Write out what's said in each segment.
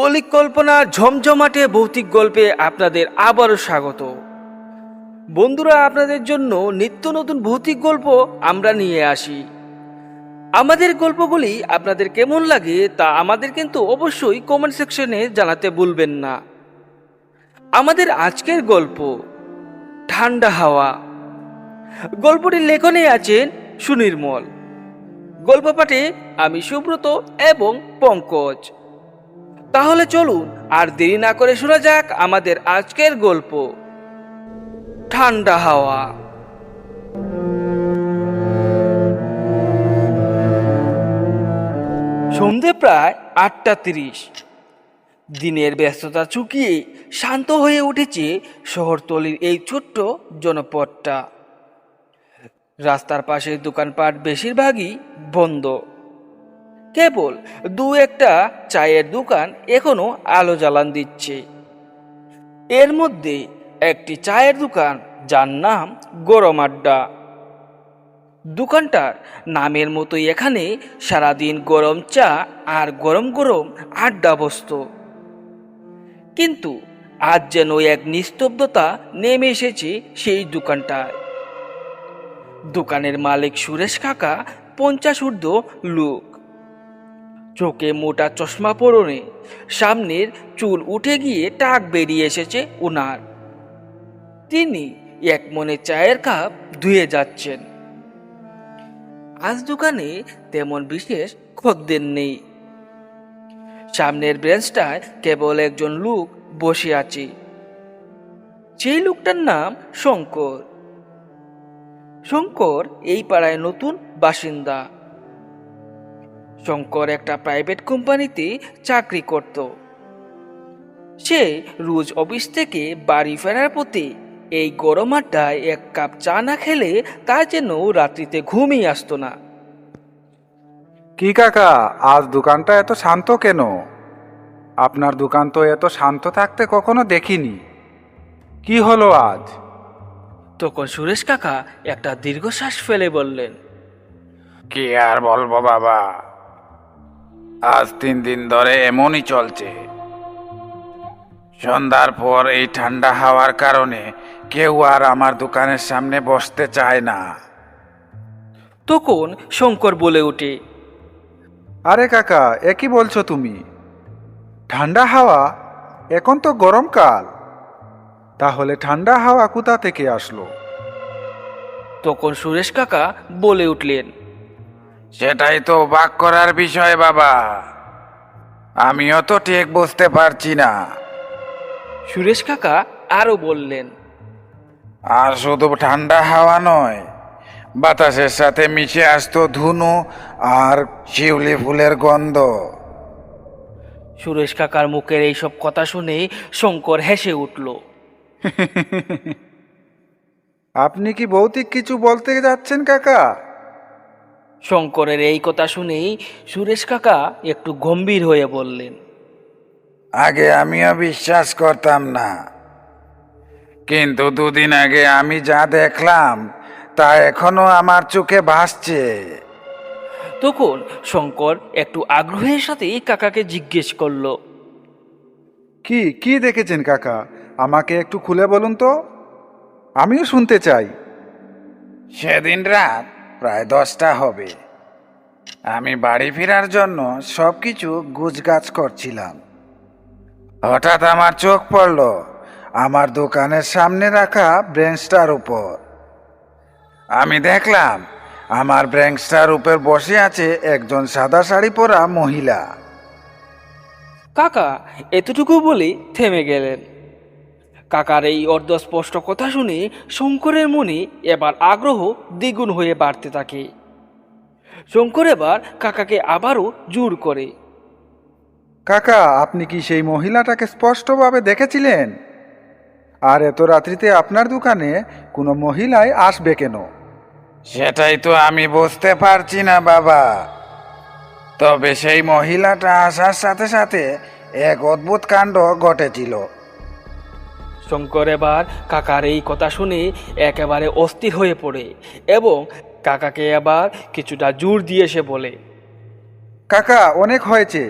অলিক কল্পনার ঝমঝমাটে ভৌতিক গল্পে আপনাদের আবারও স্বাগত। বন্ধুরা, আপনাদের জন্য নিত্য নতুন ভৌতিক গল্প আমরা নিয়ে আসি। আমাদের গল্পগুলি আপনাদের কেমন লাগে তা আমাদের কিন্তু অবশ্যই কমেন্ট সেকশনে জানাতে ভুলবেন না। আমাদের আজকের গল্প, ঠান্ডা হাওয়া। গল্পটির লেখনে আছেন সুনির্মল। গল্প পাঠে আমি সুব্রত এবং পঙ্কজ। তাহলে চলুন আর দেরি না করে শোনা যাক আমাদের আজকের গল্প। ঠান্ডা হাওয়া। সন্ধে প্রায় আটটা তিরিশ। দিনের ব্যস্ততা চুকিয়ে শান্ত হয়ে উঠেছে শহরতলির এই ছোট্ট জনপদটা। রাস্তার পাশে দোকানপাট বেশিরভাগই বন্ধ। কেবল দু একটা চায়ের দোকান এখনও আলো জ্বালান দিচ্ছে। এর মধ্যে একটি চায়ের দোকান, যার নাম গরম আড্ডা। দোকানটার নামের মতোই এখানে সারাদিন গরম চা আর গরম গরম আড্ডা বসত। কিন্তু আজ যেন এক নিস্তব্ধতা নেমে এসেছে সেই দোকানটায়। দোকানের মালিক সুরেশ কাকা পঞ্চাশ ঊর্ধ্ব লোক। চোখে মোটা চশমা পরনে সামনের চুল উঠে গিয়ে টাক বেরিয়ে এসেছে উনার। তিনি এক মনে চায়ের কাপ ধুয়ে যাচ্ছেন। আজ দোকানে তেমন বিশেষ খদ্দের নেই। সামনের বেঞ্চটায় কেবল একজন লোক বসে আছে। সেই লোকটার নাম শঙ্কর। শঙ্কর এই পাড়ায় নতুন বাসিন্দা। শঙ্কর একটা প্রাইভেট কোম্পানিতে চাকরি করত। সে রোজ অফিস থেকে বাড়ি ফেরার পথে এই গরম আড্ডায় এক কাপ চা না খেলে তার যেন রাত্রিতে ঘুমই আসতো না। কি কাকা আজ দোকানটা এত শান্ত কেন? আপনার দোকান তো এত শান্ত থাকতে কখনো দেখিনি। কি হলো আজ? তখন সুরেশ কাকা একটা দীর্ঘশ্বাস ফেলে বললেন কি আর বলব বাবা? আজ তিন দিন ধরে এমনই চলছে। সন্ধ্যার পর এই ঠান্ডা হাওয়ার কারণে কেউ আর আমার দোকানের সামনে বসতে চায় না। তখন শঙ্কর বলে ওঠে আরে কাকা এ কি বলছো তুমি? ঠান্ডা হাওয়া? এখন তো গরমকাল তাহলে ঠান্ডা হাওয়া কোথা থেকে আসলো? তখন সুরেশ কাকা বলে উঠলেন সেটাই তো বাক করার বিষয় বাবা। আমিও তো ঠিক বুঝতে পারছি না। সুরেশ কাকা আরও বললেন আর শুধু ঠান্ডা হাওয়া নয় বাতাসের সাথে মিশে আসতো ধুনু আর শিউলি ফুলের গন্ধ। সুরেশ কাকার মুখের এইসব কথা শুনে শঙ্কর হেসে উঠল। আপনি কি ভৌতিক কিছু বলতে যাচ্ছেন কাকা? শঙ্করের এই কথা শুনেই সুরেশ কাকা একটু গম্ভীর হয়ে বললেন আগে আমিও বিশ্বাস করতাম না। কিন্তু দুদিন আগে আমি যা দেখলাম তা এখনও আমার চোখে ভাসছে। তখন শঙ্কর একটু আগ্রহের সাথে কাকাকে জিজ্ঞেস করল কি কি দেখেছেন কাকা? আমাকে একটু খুলে বলুন তো। আমিও শুনতে চাই। সেদিন রাত প্রায় দশটা হবে। আমি বাড়ি ফেরার জন্য সব কিছু গুজগাছ করছিলাম। হঠাৎ আমার চোখ পড়ল আমার দোকানের সামনে রাখা ব্রেঞ্চটার উপর। আমি দেখলাম আমার ব্রেঞ্চটার উপর বসে আছে একজন সাদা শাড়ি পরা মহিলা। কাকা, এতটুকু বলি থেমে গেলেন। কাকার এই অর্ধস্পষ্ট কথা শুনে শঙ্করের মনে এবার আগ্রহ দ্বিগুণ হয়ে বাড়তে থাকে। শঙ্কর এবার কাকাকে আবারও জোর করে। কাকা আপনি কি সেই মহিলাটাকে স্পষ্টভাবে দেখেছিলেন? আর এত রাত্রিতে আপনার দোকানে কোনো মহিলাই আসবে কেন? সেটাই তো আমি বুঝতে পারছি না বাবা। তবে সেই মহিলাটা আসার সাথে সাথে এক অদ্ভুত কাণ্ড ঘটেছিল। শঙ্কর এবার কাকার এই কথা শুনে একেবারে অস্থির হয়ে পড়ে এবং কাকাকে এবার কিছুটা জোর দিয়ে সে বলে কাকা অনেক হয়েছে।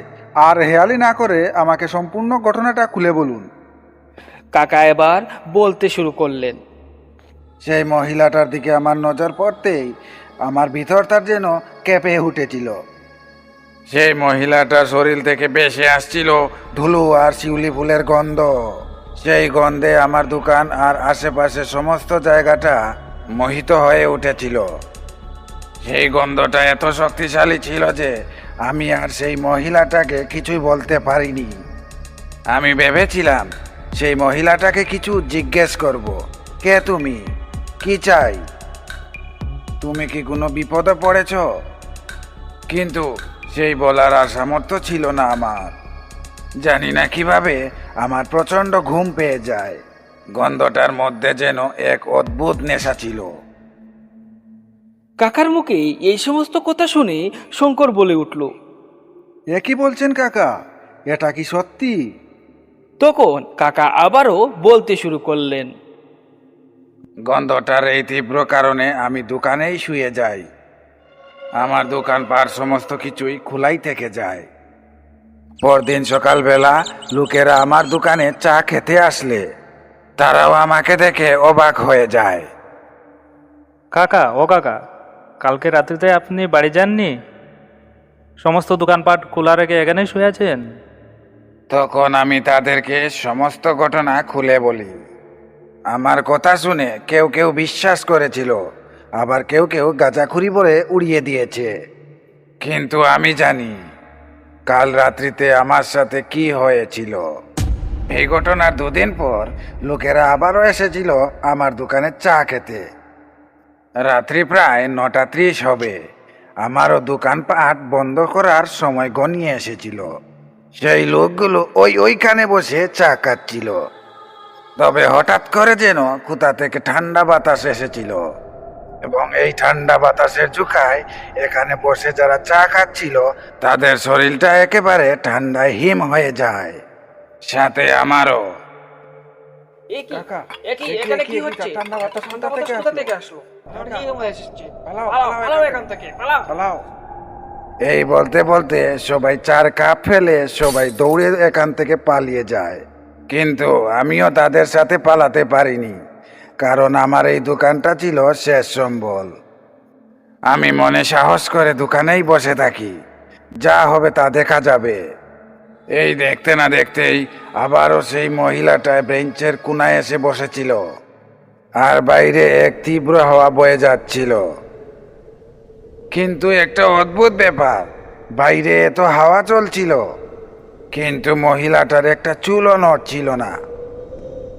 আর হেয়ালি না করে আমাকে সম্পূর্ণ ঘটনাটা খুলে বলুন। কাকা এবার বলতে শুরু করলেন সেই মহিলাটার দিকে আমার নজর পড়তেই আমার ভিতরটার যেন কেঁপে উঠেছিল। সেই মহিলাটার শরীর থেকে বেশি আসছিল ধুলো আর শিউলি ফুলের গন্ধ। সেই গন্ধে আমার দোকান আর আশেপাশে সমস্ত জায়গাটা মোহিত হয়ে উঠেছিল। সেই গন্ধটা এত শক্তিশালী ছিল যে আমি আর সেই মহিলাটাকে কিছুই বলতে পারিনি। আমি ভেবেছিলাম সেই মহিলাটাকে কিছু জিজ্ঞেস করব। কে তুমি? কি চাই? তুমি কি কোনো বিপদে পড়েছ? কিন্তু সেই বলার আর সামর্থ্য ছিল না আমার। জানি না কীভাবে আমার প্রচণ্ড ঘুম পেয়ে যায়। গন্ধটার মধ্যে যেন এক অদ্ভুত নেশা ছিল। কাকার মুখে এই সমস্ত কথা শুনে শঙ্কর বলে উঠল এ কি বলছেন কাকা? এটা কি সত্যি? তখন কাকা আবারও বলতে শুরু করলেন গন্ধটার এই তীব্র কারণে আমি দোকানেই শুয়ে যাই। আমার দোকান পার সমস্ত কিছুই খোলাই থেকে যায়। পরদিন সকালবেলা লোকেরা আমার দোকানে চা খেতে আসলে। তারাও আমাকে দেখে অবাক হয়ে যায়। কাকা ও কাকা কালকে রাত্রিতে আপনি বাড়ি যাননি? সমস্ত দোকানপাট খোলা রেখে এখানেই শুয়ে আছেন? তখন আমি তাদেরকে সমস্ত ঘটনা খুলে বলি। আমার কথা শুনে কেউ কেউ বিশ্বাস করেছিল আবার কেউ কেউ গাঁজাখুরি বলে উড়িয়ে দিয়েছে। কিন্তু আমি জানি কাল রাত্রিতে আমার সাথে কি হয়েছিল? এই ঘটনার দুদিন পর লোকেরা আবারও এসেছিল আমার দোকানে চা খেতে। রাত্রি প্রায় নটা ত্রিশ হবে। আমারও দোকানপাট বন্ধ করার সময় গনিয়ে এসেছিল। সেই লোকগুলো ওই ওইখানে বসে চা খাচ্ছিল। তবে হঠাৎ করে যেন কোথা থেকে ঠান্ডা বাতাস এসেছিল। এবং এই ঠান্ডা বাতাসের ঝুঁকায় এখানে বসে যারা চা খাচ্ছিল তাদের শরীরটা একেবারে ঠান্ডায় হিম হয়ে যায়। সাথে আমারও। হয়ে এই বলতে বলতে সবাই চার কাপ ফেলে সবাই দৌড়ে এখান থেকে পালিয়ে যায়। কিন্তু আমিও তাদের সাথে পালাতে পারিনি। কারণ আমার এই দোকানটা ছিল শেষ সম্বল। আমি মনে সাহস করে দোকানেই বসে থাকি। যা হবে তা দেখা যাবে। এই দেখতে না দেখতেই আবারও সেই মহিলাটা বেঞ্চের কোনায় এসে বসেছিল আর বাইরে এক তীব্র হাওয়া বয়ে যাচ্ছিল। কিন্তু একটা অদ্ভুত ব্যাপার, বাইরে এত হাওয়া চলছিল, কিন্তু মহিলাটার একটা চুলও নড়ছিল না।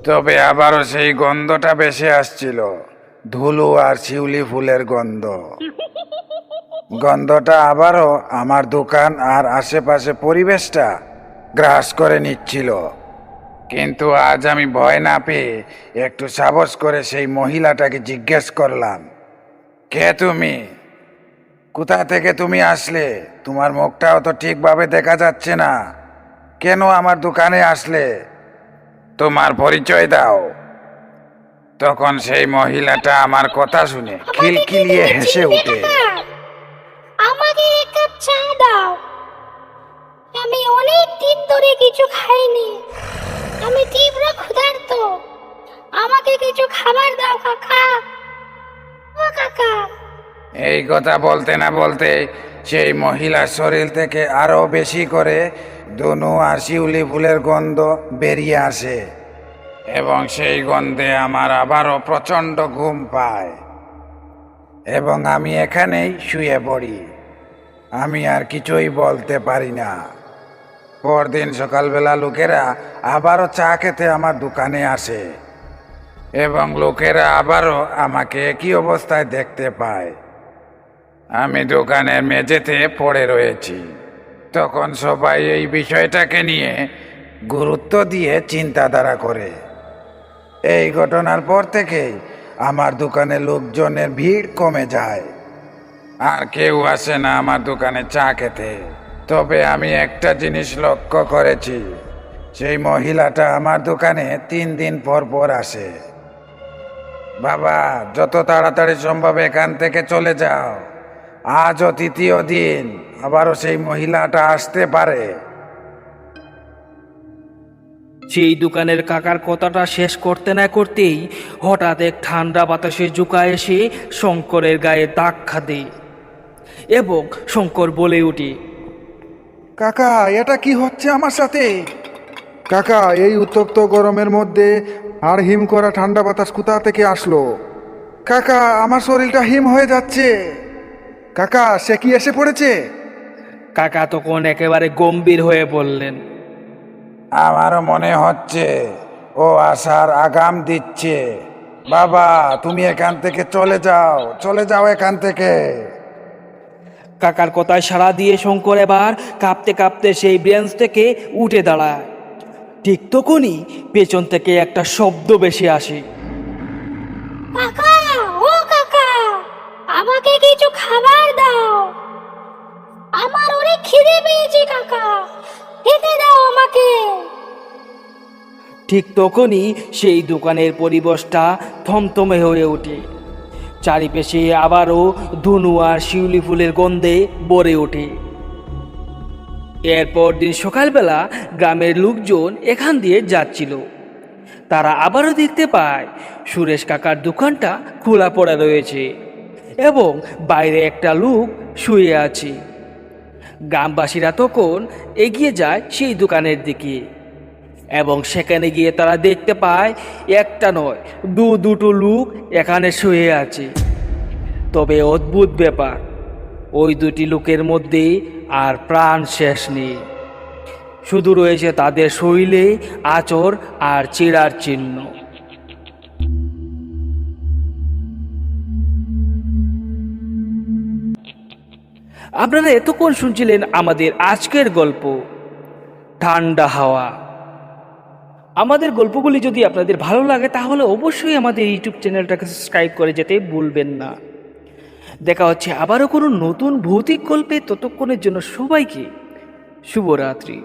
তবে আবারও সেই গন্ধটা বেশি আসছিল, ধুলো আর শিউলি ফুলের গন্ধ। গন্ধটা আবারও আমার দোকান আর আশেপাশে পরিবেশটা গ্রাস করে নিচ্ছিল। কিন্তু আজ আমি ভয় না পেয়ে একটু সাহস করে সেই মহিলাটাকে জিজ্ঞেস করলাম, কে তুমি? কোথা থেকে তুমি আসলে? তোমার মুখটাও তো ঠিকভাবে দেখা যাচ্ছে না। কেন আমার দোকানে আসলে? তোমার পরিচয় দাও। তখন সেই মহিলাটা আমার কথা শুনে খিলখিলিয়ে হেসে উঠে। আমাকে এক কাপ চা দাও। আমি অনেক দিন ধরে কিছু খাইনি। আমি তীব্র ক্ষুধার্ত। আমাকে কিছু খাবার দাও কাকা। ও কাকা। এই কথা বলতে না বলতে সেই মহিলার শরীর থেকে আরও বেশি করে দনু আর শিউলি ফুলের গন্ধ বেরিয়ে আসে এবং সেই গন্ধে আমার আবারও প্রচণ্ড ঘুম পায় এবং আমি এখানেই শুয়ে পড়ি। আমি আর কিছুই বলতে পারি না। পরদিন সকালবেলা লোকেরা আবারও চা খেতে আমার দোকানে আসে এবং লোকেরা আবারও আমাকে একই অবস্থায় দেখতে পায়। আমি দোকানের মেঝেতে পড়ে রয়েছি। তখন সবাই এই বিষয়টাকে নিয়ে গুরুত্ব দিয়ে চিন্তাধারা করে। এই ঘটনার পর থেকেই আমার দোকানে লোকজনের ভিড় কমে যায়। আর কেউ আসে না আমার দোকানে চা খেতে। তবে আমি একটা জিনিস লক্ষ্য করেছি, সেই মহিলাটা আমার দোকানে তিন দিন পর পর আসে। বাবা, যত তাড়াতাড়ি সম্ভব এখান থেকে চলে যাও। আজও তৃতীয় দিন আবারও সেই মহিলাটা আসতে পারে। সেই দোকানের কাকার কথাটা শেষ করতে না করতেই হঠাৎ এক ঠান্ডা বাতাসে জুকা এসে শঙ্করের গায়ে দাগ খাদে এবং শঙ্কর বলে উঠে কাকা এটা কি হচ্ছে আমার সাথে? কাকা এই উত্তপ্ত গরমের মধ্যে আর হিম করা ঠান্ডা বাতাস কোথা থেকে আসলো? কাকা আমার শরীরটা হিম হয়ে যাচ্ছে। কাকা সে কি এসে পড়েছে? কাকা তখন একেবারে গম্ভীর হয়ে বললেন আমারও মনে হচ্ছে ও আসার আগাম দিচ্ছে। বাবা তুমি এখান থেকে চলে যাও চলে যাও এখান থেকে। কাকার কথায় সাড়া দিয়ে শঙ্কর এবার কাঁপতে কাঁপতে সেই ব্রেঞ্চ থেকে উঠে দাঁড়ায়। ঠিক তখনই পেছন থেকে একটা শব্দ বেশি আসে। কাকা ও কাকা আমাকে কিছু খাবার অনেক খিদে পেয়েছে, কাকা। খেতে দাও আমাকে। ঠিক তখনই সেই দোকানের পরিবেশটা থমথমে হয়ে ওঠে। চারিপাশে আবারও ধনু আর শিউলি ফুলের গন্ধে ভরে ওঠে। এরপর দিন সকালবেলা গ্রামের লোকজন এখান দিয়ে যাচ্ছিল। তারা আবারও দেখতে পায় সুরেশ কাকার দোকানটা খোলা পড়া রয়েছে এবং বাইরে একটা লোক শুয়ে আছে। গ্রামবাসীরা তখন এগিয়ে যায় সেই দোকানের দিকে এবং সেখানে গিয়ে তারা দেখতে পায়, একটা নয়, দু দুটো লোক এখানে শুয়ে আছে। তবে অদ্ভুত ব্যাপার, ওই দুটি লোকের মধ্যে আর প্রাণ শেষ নেই। শুধু রয়েছে তাদের শরীরে আচর আর চেরার চিহ্ন। আপনারা এতক্ষণ শুনছিলেন আমাদের আজকের গল্প, ঠান্ডা হাওয়া। আমাদের গল্পগুলি যদি আপনাদের ভালো লাগে, তাহলে অবশ্যই আমাদের ইউটিউব চ্যানেলটাকে সাবস্ক্রাইব করে যেতে ভুলবেন না। দেখা হচ্ছে আবারও কোনো নতুন ভৌতিক গল্পে, ততক্ষণের জন্য সবাইকে শুভরাত্রি।